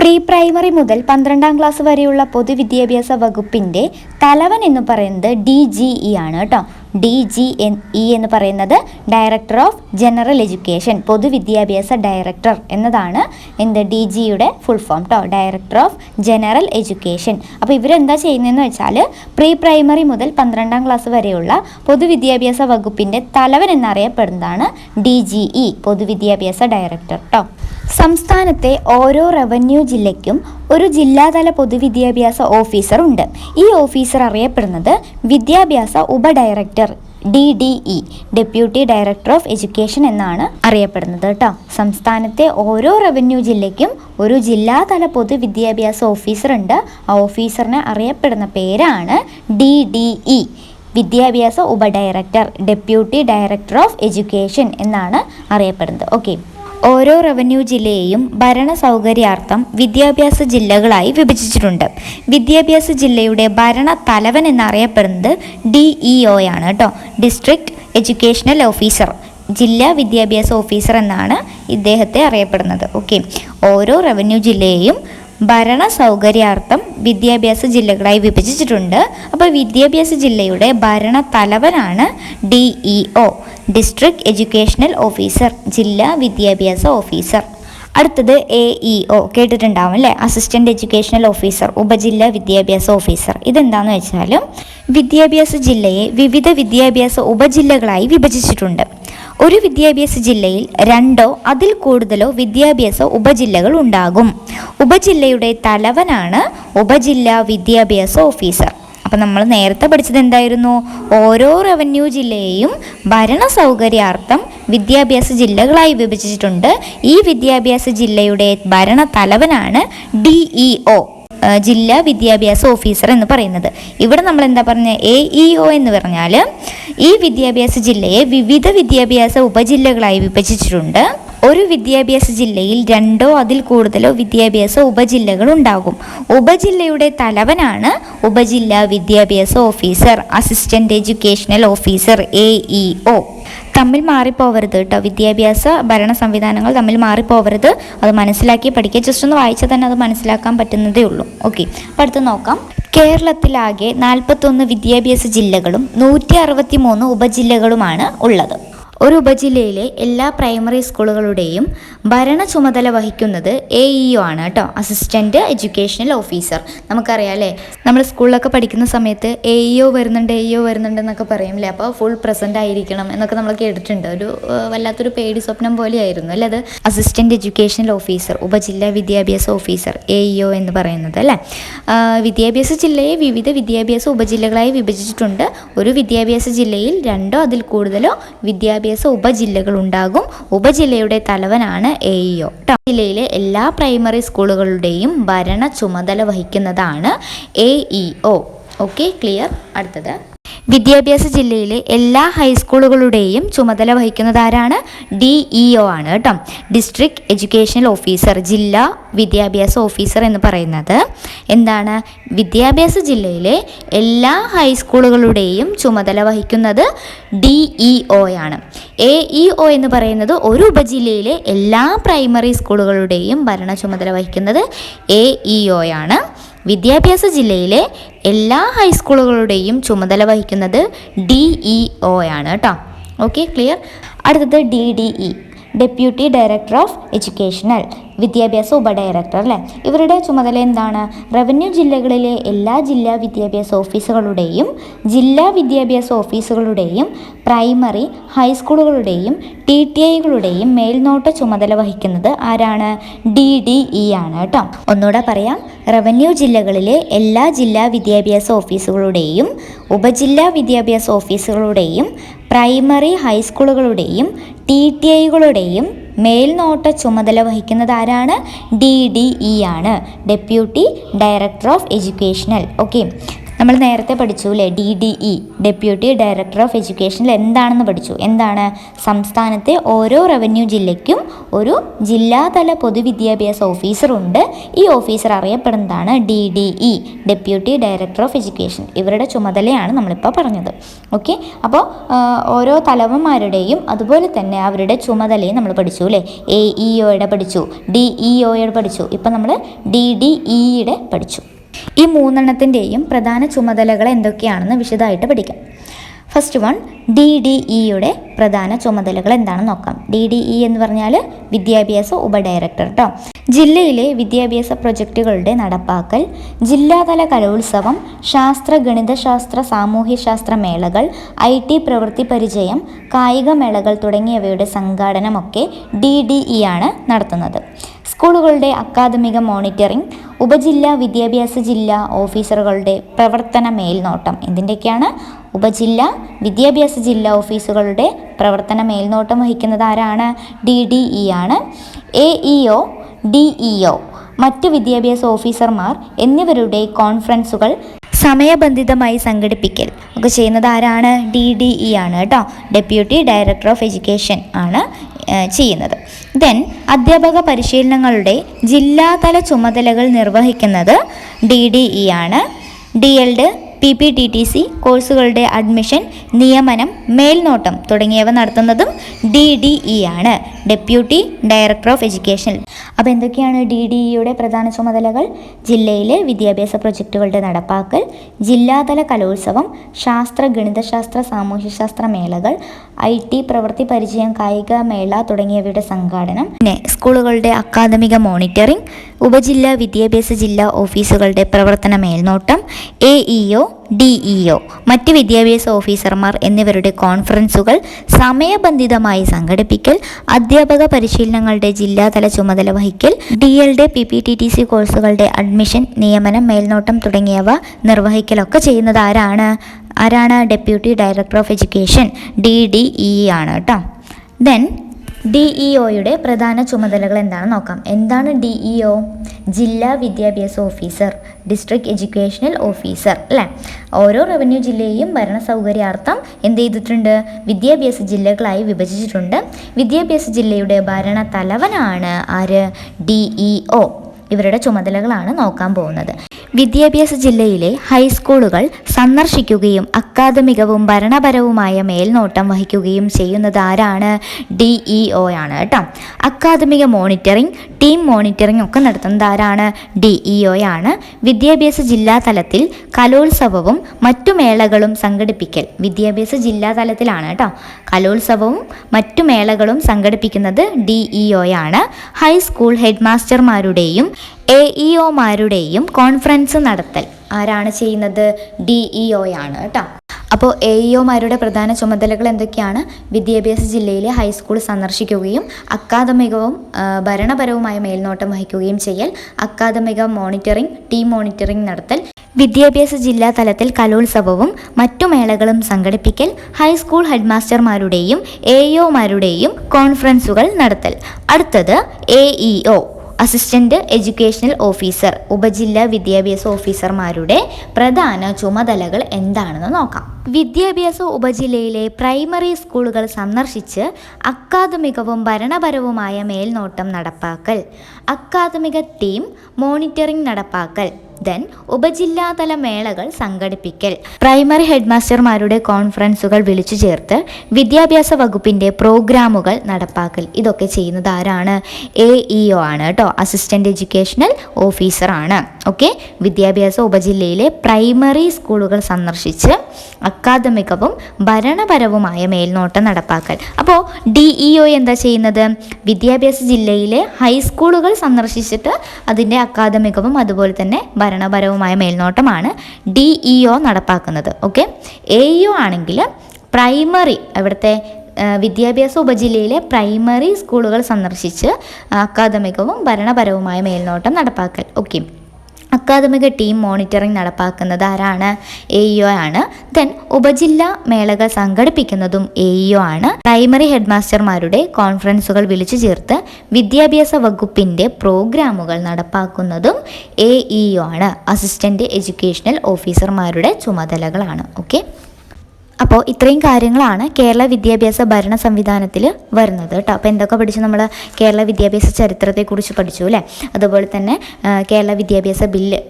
പ്രീ പ്രൈമറി മുതൽ പന്ത്രണ്ടാം ക്ലാസ് വരെയുള്ള പൊതുവിദ്യാഭ്യാസ വകുപ്പിന്റെ തലവൻ എന്ന് പറയുന്നത് ഡി ജി ഇ ആണ് കേട്ടോ. ഡി ജി എൻ ഇ എന്ന് പറയുന്നത് ഡയറക്ടർ ഓഫ് ജനറൽ എഡ്യൂക്കേഷൻ പൊതുവിദ്യാഭ്യാസ ഡയറക്ടർ എന്നതാണ് എന്ത് ഡി ജിയുടെ ഫുൾ ഫോം കേട്ടോ ഡയറക്ടർ ഓഫ് ജനറൽ എഡ്യൂക്കേഷൻ അപ്പോൾ ഇവരെന്താ ചെയ്യുന്നതെന്ന് വെച്ചാൽ പ്രീ പ്രൈമറി മുതൽ പന്ത്രണ്ടാം ക്ലാസ് വരെയുള്ള പൊതുവിദ്യാഭ്യാസ വകുപ്പിന്റെ തലവൻ എന്നറിയപ്പെടുന്നതാണ് ഡി ജി ഇ പൊതുവിദ്യാഭ്യാസ ഡയറക്ടർ കേട്ടോ സംസ്ഥാനത്തെ ഓരോ റവന്യൂ ജില്ലയ്ക്കും ഒരു ജില്ലാതല പൊതുവിദ്യാഭ്യാസ ഓഫീസർ ഉണ്ട് ഈ ഓഫീസർ അറിയപ്പെടുന്നത് വിദ്യാഭ്യാസ ഉപഡയറക്ടർ D D E deputy director of education എന്നാണ് അറിയപ്പെടുന്നത് കേട്ടോ. സംസ്ഥാനത്തെ ഓരോ റവന്യൂ ജില്ലയ്ക്കും ഒരു ജില്ലാതല പൊതുവിദ്യാഭ്യാസ ഓഫീസർ ഉണ്ട് ആ ഓഫീസറിനെ അറിയപ്പെടുന്ന പേരാണ് ഡി ഡി ഇ വിദ്യാഭ്യാസ ഉപഡയറക്ടർ ഡെപ്യൂട്ടി ഡയറക്ടർ ഓഫ് എഡ്യൂക്കേഷൻ എന്നാണ് അറിയപ്പെടുന്നത്. ഓക്കെ. ഓരോ റവന്യൂ ജില്ലയെയും ഭരണ സൗകര്യാർത്ഥം വിദ്യാഭ്യാസ ജില്ലകളായി വിഭജിച്ചിട്ടുണ്ട്. വിദ്യാഭ്യാസ ജില്ലയുടെ ഭരണ തലവൻ എന്നറിയപ്പെടുന്നത് ഡി ഇ ഒ ആണ് കേട്ടോ ഡിസ്ട്രിക്ട് എഡ്യൂക്കേഷണൽ ഓഫീസർ ജില്ലാ വിദ്യാഭ്യാസ ഓഫീസർ എന്നാണ് ഇദ്ദേഹത്തെ അറിയപ്പെടുന്നത്. ഓക്കെ ഓരോ റവന്യൂ ജില്ലയെയും ഭരണ സൗകര്യാർത്ഥം വിദ്യാഭ്യാസ ജില്ലകളായി വിഭജിച്ചിട്ടുണ്ട്. അപ്പോൾ വിദ്യാഭ്യാസ ജില്ലയുടെ ഭരണ തലവനാണ് D E O district educational officer ജില്ലാ വിദ്യാഭ്യാസ ഓഫീസർ. അടുത്തത് എ ഇ ഒ കേട്ടിട്ടുണ്ടാവും അല്ലേ അസിസ്റ്റന്റ് എഡ്യൂക്കേഷണൽ ഓഫീസർ ഉപജില്ലാ വിദ്യാഭ്യാസ ഓഫീസർ. ഇതെന്താണെന്ന് വെച്ചാലും വിദ്യാഭ്യാസ ജില്ലയെ വിവിധ വിദ്യാഭ്യാസ ഉപജില്ലകളായി വിഭജിച്ചിട്ടുണ്ട്. ഒരു വിദ്യാഭ്യാസ ജില്ലയിൽ രണ്ടോ അതിൽ കൂടുതലോ വിദ്യാഭ്യാസ ഉപജില്ലകൾ ഉണ്ടാകും. ഉപജില്ലയുടെ തലവനാണ് ഉപജില്ലാ വിദ്യാഭ്യാസ ഓഫീസർ. അപ്പം നമ്മൾ നേരത്തെ പഠിച്ചത് എന്തായിരുന്നു? ഓരോ റവന്യൂ ജില്ലയെയും ഭരണ സൗകര്യാർത്ഥം വിദ്യാഭ്യാസ ജില്ലകളായി വിഭജിച്ചിട്ടുണ്ട്. ഈ വിദ്യാഭ്യാസ ജില്ലയുടെ ഭരണ തലവനാണ് ഡി ജില്ലാ വിദ്യാഭ്യാസ ഓഫീസർ എന്ന് പറയുന്നത്. ഇവിടെ നമ്മൾ എന്താ പറഞ്ഞ എ ഇ ഒ എന്ന് പറഞ്ഞാൽ ഈ വിദ്യാഭ്യാസ ജില്ലയെ വിവിധ വിദ്യാഭ്യാസ ഉപജില്ലകളായി വിഭജിച്ചിട്ടുണ്ട്. ഒരു വിദ്യാഭ്യാസ ജില്ലയിൽ രണ്ടോ അതിൽ കൂടുതലോ വിദ്യാഭ്യാസ ഉപജില്ലകൾ ഉണ്ടാകും. ഉപജില്ലയുടെ തലവനാണ് ഉപജില്ലാ വിദ്യാഭ്യാസ officer assistant educational officer A E O തമ്മിൽ മാറിപ്പോവരുത് കേട്ടോ. വിദ്യാഭ്യാസ ഭരണ സംവിധാനങ്ങൾ തമ്മിൽ മാറിപ്പോവരുത്. അത് മനസ്സിലാക്കി പഠിക്കുക. ജസ്റ്റ് ഒന്ന് വായിച്ചാൽ തന്നെ അത് മനസ്സിലാക്കാൻ പറ്റുന്നതേ ഉള്ളൂ. ഓക്കെ. അപ്പോൾ അടുത്ത് നോക്കാം. കേരളത്തിലാകെ നാൽപ്പത്തൊന്ന് വിദ്യാഭ്യാസ ജില്ലകളും നൂറ്റി അറുപത്തി മൂന്ന് ഉപജില്ലകളുമാണ് ഉള്ളത്. ഒരു ഉപജില്ലയിലെ എല്ലാ പ്രൈമറി സ്കൂളുകളുടെയും ഭരണ ചുമതല വഹിക്കുന്നത് എ ഇ ഒ ആണ് കേട്ടോ. അസിസ്റ്റന്റ് എഡ്യൂക്കേഷണൽ ഓഫീസർ നമുക്കറിയാം അല്ലേ നമ്മൾ സ്കൂളിലൊക്കെ പഠിക്കുന്ന സമയത്ത് എ ഇ ഒ വരുന്നുണ്ട് എ ഇ ഒ വരുന്നുണ്ട് എന്നൊക്കെ പറയും അല്ലേ അപ്പോൾ ഫുൾ പ്രസന്റ് ആയിരിക്കണം എന്നൊക്കെ നമ്മൾ കേട്ടിട്ടുണ്ട്. ഒരു വല്ലാത്തൊരു പേടി സ്വപ്നം പോലെയായിരുന്നു അല്ലേ അത്? അസിസ്റ്റന്റ് എഡ്യൂക്കേഷണൽ ഓഫീസർ ഉപജില്ലാ വിദ്യാഭ്യാസ ഓഫീസർ എ ഇ ഒ എന്ന് പറയുന്നത് അല്ലേ? വിദ്യാഭ്യാസ ജില്ലയെ വിവിധ വിദ്യാഭ്യാസ ഉപജില്ലകളായി വിഭജിച്ചിട്ടുണ്ട്. ഒരു വിദ്യാഭ്യാസ ജില്ലയിൽ രണ്ടോ അതിൽ കൂടുതലോ വിദ്യാഭ്യാസ ഉപജില്ലകൾ ഉണ്ടാകും ഉപജില്ലയുടെ തലവനാണ് എ ഇഒ ജില്ലയിലെ എല്ലാ പ്രൈമറി സ്കൂളുകളുടെയും ഭരണ ചുമതല വഹിക്കുന്നതാണ് A E O okay clear? അടുത്തത്. വിദ്യാഭ്യാസ ജില്ലയിലെ എല്ലാ ഹൈസ്കൂളുകളുടെയും ചുമതല വഹിക്കുന്നത് ആരാണ് ഡി ഇ ഒ ആണ് കേട്ടോ. ഡിസ്ട്രിക്ട് എഡ്യൂക്കേഷണൽ ഓഫീസർ ജില്ലാ വിദ്യാഭ്യാസ ഓഫീസർ എന്ന് പറയുന്നത്. എന്താണ്? വിദ്യാഭ്യാസ ജില്ലയിലെ എല്ലാ ഹൈസ്കൂളുകളുടെയും ചുമതല വഹിക്കുന്നത് ഡി ഇ ഒ ആണ്. എ ഇ ഒ എന്ന് പറയുന്നത് ഒരു ഉപജില്ലയിലെ എല്ലാ പ്രൈമറി സ്കൂളുകളുടെയും ഭരണ ചുമതല വഹിക്കുന്നത് എ ഇ ഒ ആണ്. വിദ്യാഭ്യാസ ജില്ലയിലെ എല്ലാ ഹൈസ്കൂളുകളുടെയും ചുമതല വഹിക്കുന്നത് ഡി ഇ ഒ ആണ് കേട്ടോ ഓക്കെ ക്ലിയർ അടുത്തത് D D E deputy director of educational വിദ്യാഭ്യാസ ഉപഡയറക്ടർ അല്ലേ? ഇവരുടെ ചുമതല എന്താണ്? റവന്യൂ ജില്ലകളിലെ എല്ലാ ജില്ലാ വിദ്യാഭ്യാസ ഓഫീസുകളുടെയും ജില്ലാ വിദ്യാഭ്യാസ ഓഫീസുകളുടെയും പ്രൈമറി ഹൈസ്കൂളുകളുടെയും ടി ടി ഐകളുടെയും മേൽനോട്ട ചുമതല വഹിക്കുന്നത് ആരാണ്? ഡി ഡി ഇ ആണ് കേട്ടോ. ഒന്നുകൂടെ പറയാം. റവന്യൂ ജില്ലകളിലെ എല്ലാ ജില്ലാ വിദ്യാഭ്യാസ ഓഫീസുകളുടെയും ഉപജില്ലാ വിദ്യാഭ്യാസ ഓഫീസുകളുടെയും പ്രൈമറി ഹൈസ്കൂളുകളുടെയും ടി ടി ഐകളുടെയും മേൽനോട്ട ചുമതല വഹിക്കുന്നത് ആരാണ് ഡി ഡി ഇ ആണ്. Deputy director of educational. Okay. നമ്മൾ നേരത്തെ പഠിച്ചു അല്ലേ D D E deputy director of എഡ്യൂക്കേഷനിൽ എന്താണെന്ന് പഠിച്ചു? എന്താണ്? സംസ്ഥാനത്തെ ഓരോ റവന്യൂ ജില്ലയ്ക്കും ഒരു ജില്ലാതല പൊതുവിദ്യാഭ്യാസ ഓഫീസറുണ്ട് ഈ officer അറിയപ്പെടുന്നതാണ് D D E deputy director of education ഇവരുടെ ചുമതലയാണ് നമ്മളിപ്പോൾ പറഞ്ഞത്. ഓക്കെ അപ്പോൾ ഓരോ തലവന്മാരുടെയും അതുപോലെ തന്നെ അവരുടെ ചുമതലയും നമ്മൾ പഠിച്ചു അല്ലേ? എ ഇ ഒയുടെ പഠിച്ചു ഡി ഇ ഒയുടെ പഠിച്ചു. ഇപ്പം നമ്മൾ ഡി ഡി ഇയുടെ പഠിച്ചു. ഈ മൂന്നെണ്ണത്തിന്റെയും പ്രധാന ചുമതലകൾ എന്തൊക്കെയാണെന്ന് വിശദമായിട്ട് പഠിക്കാം. ഫസ്റ്റ് വൺ ഡി ഡി ഇയുടെ പ്രധാന ചുമതലകൾ എന്താണെന്ന് നോക്കാം. ഡി ഡി ഇ എന്ന് പറഞ്ഞാൽ വിദ്യാഭ്യാസ ഉപഡയറക്ടർ കേട്ടോ ജില്ലയിലെ വിദ്യാഭ്യാസ പ്രൊജക്റ്റുകളുടെ നടപ്പാക്കൽ ജില്ലാതല കലോത്സവം ശാസ്ത്ര ഗണിതശാസ്ത്ര സാമൂഹ്യശാസ്ത്ര മേളകൾ ഐ ടി പ്രവൃത്തി പരിചയം കായിക മേളകൾ തുടങ്ങിയവയുടെ സംഘാടനമൊക്കെ ഡി ഡി ഇ ആണ് നടത്തുന്നത്. സ്കൂളുകളുടെ അക്കാദമിക മോണിറ്ററിംഗ് ഉപജില്ലാ വിദ്യാഭ്യാസ ജില്ലാ ഓഫീസറുകളുടെ പ്രവർത്തന മേൽനോട്ടം എന്തിന്റെയൊക്കെയാണ് ഉപജില്ല വിദ്യാഭ്യാസ ജില്ലാ ഓഫീസുകളുടെ പ്രവർത്തന മേൽനോട്ടം വഹിക്കുന്നത് ആരാണ്? ഡി ഡി ഇ ആണ്. A E O D E O മറ്റ് വിദ്യാഭ്യാസ ഓഫീസർമാർ എന്നിവരുടെ കോൺഫറൻസുകൾ സമയബന്ധിതമായി സംഘടിപ്പിക്കൽ. ഒക്കെ ചെയ്യുന്നത് ആരാണ്? ഡി ഡി ഇ ആണ് കേട്ടോ. ഡെപ്യൂട്ടി ഡയറക്ടർ ഓഫ് എഡ്യൂക്കേഷൻ ആണ് ചെയ്യുന്നത്. ദെൻ അധ്യാപക പരിശീലനങ്ങളുടെ ജില്ലാതല ചുമതലകൾ നിർവഹിക്കുന്നത് ഡി ഡി ഇ ആണ്. D el ed P P T T C കോഴ്സുകളുടെ അഡ്മിഷൻ നിയമനം മേൽനോട്ടം തുടങ്ങിയവ നടത്തുന്നതും ഡി ഡി ഇ ആണ്. Deputy director of education. അപ്പോൾ എന്തൊക്കെയാണ് ഡി ഡി ഇയുടെ പ്രധാന ചുമതലകൾ? ജില്ലയിലെ വിദ്യാഭ്യാസ പ്രൊജക്റ്റുകളുടെ നടപ്പാക്കൽ ജില്ലാതല കലോത്സവം ശാസ്ത്ര ഗണിതശാസ്ത്ര സാമൂഹ്യശാസ്ത്ര മേളകൾ ഐ ടി പ്രവൃത്തി പരിചയം കായിക മേള തുടങ്ങിയവയുടെ സംഘാടനം പിന്നെ സ്കൂളുകളുടെ അക്കാദമിക മോണിറ്ററിംഗ് ഉപജില്ലാ വിദ്യാഭ്യാസ ജില്ലാ ഓഫീസുകളുടെ പ്രവർത്തന മേൽനോട്ടം എ ഇ ഒ ഡി മറ്റ് വിദ്യാഭ്യാസ ഓഫീസർമാർ എന്നിവരുടെ കോൺഫറൻസുകൾ സമയബന്ധിതമായി സംഘടിപ്പിക്കൽ അധ്യാപക പരിശീലനങ്ങളുടെ ജില്ലാതല ചുമതല വഹിക്കൽ D el ed P P T T C കോഴ്സുകളുടെ അഡ്മിഷൻ നിയമനം മേൽനോട്ടം തുടങ്ങിയവ നിർവഹിക്കലൊക്കെ ചെയ്യുന്നത് ആരാണ്? ആരാണ് deputy director of education? D D E ആണ് കേട്ടോ ദെൻ ഡി ഇ ഒയുടെ പ്രധാന ചുമതലകൾ എന്താണെന്ന് നോക്കാം. എന്താണ് ഡി ഇ ഒ ജില്ലാ വിദ്യാഭ്യാസ ഓഫീസർ ഡിസ്ട്രിക്ട് എഡ്യൂക്കേഷണൽ ഓഫീസർ അല്ലേ? ഓരോ റവന്യൂ ജില്ലയെയും ഭരണ സൗകര്യാർത്ഥം എന്ത് ചെയ്തിട്ടുണ്ട്? വിദ്യാഭ്യാസ ജില്ലകളായി വിഭജിച്ചിട്ടുണ്ട്. വിദ്യാഭ്യാസ ജില്ലയുടെ ഭരണ തലവനാണ് ആര്? ഡി ഇ ഒ ഇവരുടെ ചുമതലകളാണ് നോക്കാൻ പോകുന്നത്. വിദ്യാഭ്യാസ ജില്ലയിലെ ഹൈസ്കൂളുകൾ സന്ദർശിക്കുകയും അക്കാദമികവും ഭരണപരവുമായ മേൽനോട്ടം വഹിക്കുകയും ചെയ്യുന്നത് ആരാണ്? ഡി ഇ ഒ ആണ് കേട്ടോ. അക്കാദമിക മോണിറ്ററിംഗ് ടീം മോണിറ്ററിംഗ് ഒക്കെ നടത്തുന്നത് ആരാണ്? ഡി ഇ ഒ ആണ്. വിദ്യാഭ്യാസ ജില്ലാ തലത്തിൽ കലോത്സവവും മറ്റു മേളകളും സംഘടിപ്പിക്കൽ വിദ്യാഭ്യാസ ജില്ലാ തലത്തിലാണ് കേട്ടോ. കലോത്സവവും മറ്റു മേളകളും സംഘടിപ്പിക്കുന്നത് ഡി ഇ ഒ ആണ്. ഹൈസ്കൂൾ ഹെഡ് മാസ്റ്റർമാരുടെയും എ ഇ ഒമാരുടെയും കോൺഫറൻസ് നടത്തൽ. ആരാണ് ചെയ്യുന്നത്? ഡി ഇ ഒ ആണ് കേട്ടോ അപ്പോൾ എ ഇ ഒമാരുടെ പ്രധാന ചുമതലകൾ എന്തൊക്കെയാണ്? വിദ്യാഭ്യാസ ജില്ലയിലെ ഹൈസ്കൂൾ സന്ദർശിക്കുകയും അക്കാദമികവും ഭരണപരവുമായ മേൽനോട്ടം വഹിക്കുകയും ചെയ്യൽ. അക്കാദമിക മോണിറ്ററിംഗ് ടീം മോണിറ്ററിംഗ് നടത്തൽ. വിദ്യാഭ്യാസ ജില്ലാ തലത്തിൽ കലോത്സവവും മറ്റു മേളകളും സംഘടിപ്പിക്കൽ. ഹൈസ്കൂൾ ഹെഡ്മാസ്റ്റർമാരുടെയും എ ഇ ഒമാരുടെയും കോൺഫറൻസുകൾ നടത്തൽ. അടുത്തത് A E O. Assistant educational officer ഉപജില്ലാ വിദ്യാഭ്യാസ ഓഫീസർമാരുടെ പ്രധാന ചുമതലകൾ എന്താണെന്ന് നോക്കാം. വിദ്യാഭ്യാസ ഉപജില്ലയിലെ പ്രൈമറി സ്കൂളുകൾ സന്ദർശിച്ച് അക്കാദമികവും ഭരണപരവുമായ മേൽനോട്ടം നടപ്പാക്കൽ അക്കാദമിക ടീം മോണിറ്ററിംഗ് നടപ്പാക്കൽ ദെൻ ഉപജില്ലാതല മേളകൾ സംഘടിപ്പിക്കൽ. പ്രൈമറി ഹെഡ്മാസ്റ്റർമാരുടെ കോൺഫറൻസുകൾ വിളിച്ചു ചേർത്ത് വിദ്യാഭ്യാസ വകുപ്പിന്റെ പ്രോഗ്രാമുകൾ നടപ്പാക്കൽ. ഇതൊക്കെ ചെയ്യുന്നത് ആരാണ്? എ ഇ ഒ ആണ് കേട്ടോ അസിസ്റ്റന്റ് എഡ്യൂക്കേഷണൽ ഓഫീസറാണ് ഓക്കെ വിദ്യാഭ്യാസ ഉപജില്ലയിലെ പ്രൈമറി സ്കൂളുകൾ സന്ദർശിച്ച് അക്കാദമികവും ഭരണപരവുമായ മേൽനോട്ടം നടപ്പാക്കൽ. അപ്പോൾ ഡി ഇ ഒ എന്താ ചെയ്യുന്നത്? വിദ്യാഭ്യാസ ജില്ലയിലെ ഹൈസ്കൂളുകൾ സന്ദർശിച്ചിട്ട് അതിന്റെ അക്കാദമികവും അതുപോലെ തന്നെ ഭരണപരവുമായ മേൽനോട്ടമാണ് ഡി ഇ ഒ നടപ്പാക്കുന്നത്. ഓക്കെ എ ഇ ഒ ആണെങ്കിൽ പ്രൈമറി ഇവിടുത്തെ വിദ്യാഭ്യാസ ഉപജില്ലയിലെ പ്രൈമറി സ്കൂളുകൾ സന്ദർശിച്ച് അക്കാദമികവും ഭരണപരവുമായ മേൽനോട്ടം നടപ്പാക്കൽ. ഓക്കെ അക്കാദമിക ടീം മോണിറ്ററിംഗ് നടപ്പാക്കുന്നത് ആരാണ്? എ ഇ ഒ ആണ്. ദെൻ ഉപജില്ലാ മേളകൾ സംഘടിപ്പിക്കുന്നതും എ ഇ ഒ ആണ്. പ്രൈമറി ഹെഡ്മാസ്റ്റർമാരുടെ കോൺഫറൻസുകൾ വിളിച്ചു ചേർത്ത് വിദ്യാഭ്യാസ വകുപ്പിന്റെ പ്രോഗ്രാമുകൾ നടപ്പാക്കുന്നതും എ ഇ ഒ ആണ്. അസിസ്റ്റന്റ് എഡ്യൂക്കേഷണൽ ഓഫീസർമാരുടെ ചുമതലകളാണ്. ഓക്കെ അപ്പോൾ ഇത്രയും കാര്യങ്ങളാണ് കേരള വിദ്യാഭ്യാസ ഭരണ സംവിധാനത്തിൽ വരുന്നത് കേട്ടോ. അപ്പോൾ എന്തൊക്കെ പഠിച്ചു? നമ്മൾ കേരള വിദ്യാഭ്യാസ ചരിത്രത്തെക്കുറിച്ച് പഠിച്ചു അല്ലേ? അതുപോലെ തന്നെ കേരള വിദ്യാഭ്യാസ ബില്ല്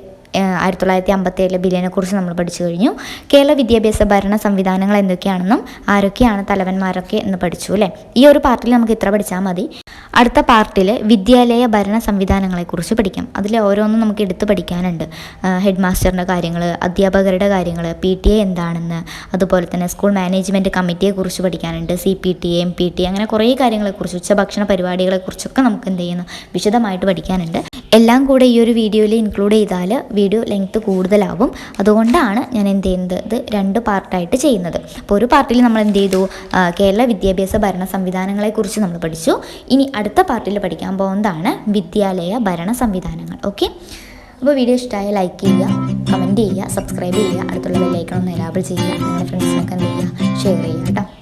ആയിരത്തി തൊള്ളായിരത്തി അമ്പത്തി ഏഴിലെ ബില്ലിനെ കുറിച്ച് നമ്മൾ പഠിച്ചു കഴിഞ്ഞു. കേരള വിദ്യാഭ്യാസ ഭരണ സംവിധാനങ്ങൾ എന്തൊക്കെയാണെന്നും ആരൊക്കെയാണ് തലവന്മാരൊക്കെ എന്ന് പഠിച്ചു അല്ലേ? ഈ ഒരു പാർട്ടിൽ നമുക്ക് ഇത്ര പഠിച്ചാൽ മതി. അടുത്ത പാർട്ടിൽ വിദ്യാലയ ഭരണ സംവിധാനങ്ങളെക്കുറിച്ച് പഠിക്കാം. അതിൽ ഓരോന്നും നമുക്ക് എടുത്ത് പഠിക്കാനുണ്ട്. ഹെഡ് മാസ്റ്ററിന്റെ കാര്യങ്ങൾ അധ്യാപകരുടെ കാര്യങ്ങൾ പി ടി എ എന്താണെന്ന് അതുപോലെ തന്നെ സ്കൂൾ മാനേജ്മെന്റ് കമ്മിറ്റിയെക്കുറിച്ച് പഠിക്കാനുണ്ട് C P T M P T അങ്ങനെ കുറേ കാര്യങ്ങളെക്കുറിച്ച് ഉച്ചഭക്ഷണ പരിപാടികളെക്കുറിച്ചൊക്കെ നമുക്ക് എന്ത് ചെയ്യുന്നു? വിശദമായിട്ട് പഠിക്കാനുണ്ട്. എല്ലാം കൂടെ ഈ ഒരു വീഡിയോയിൽ ഇൻക്ലൂഡ് ചെയ്താൽ വീഡിയോ ലെങ്ത്ത് കൂടുതലാവും. അതുകൊണ്ടാണ് ഞാൻ എന്ത് ചെയ്യുന്നത്? ഇത് രണ്ട് പാർട്ടായിട്ട് ചെയ്യുന്നത്. അപ്പോൾ ഒരു പാർട്ടിൽ നമ്മൾ എന്ത് ചെയ്തു? കേരള വിദ്യാഭ്യാസ ഭരണ സംവിധാനങ്ങളെക്കുറിച്ച് നമ്മൾ പഠിച്ചു. ഇനി അടുത്ത പാർട്ടിൽ പഠിക്കാൻ പോകുന്നതാണ് വിദ്യാലയ ഭരണ സംവിധാനങ്ങൾ ഓക്കെ അപ്പോൾ വീഡിയോ ഇഷ്ടമായ ലൈക്ക് ചെയ്യുക കമന്റ് ചെയ്യുക സബ്സ്ക്രൈബ് ചെയ്യുക അടുത്തുള്ള ബെല്ലൈക്കൺ ഒന്ന് എലാബിൾ ചെയ്യുക നിങ്ങളുടെ ഫ്രണ്ട്സിനൊക്കെ എന്ത് ചെയ്യുക ഷെയർ ചെയ്യുക കേട്ടോ.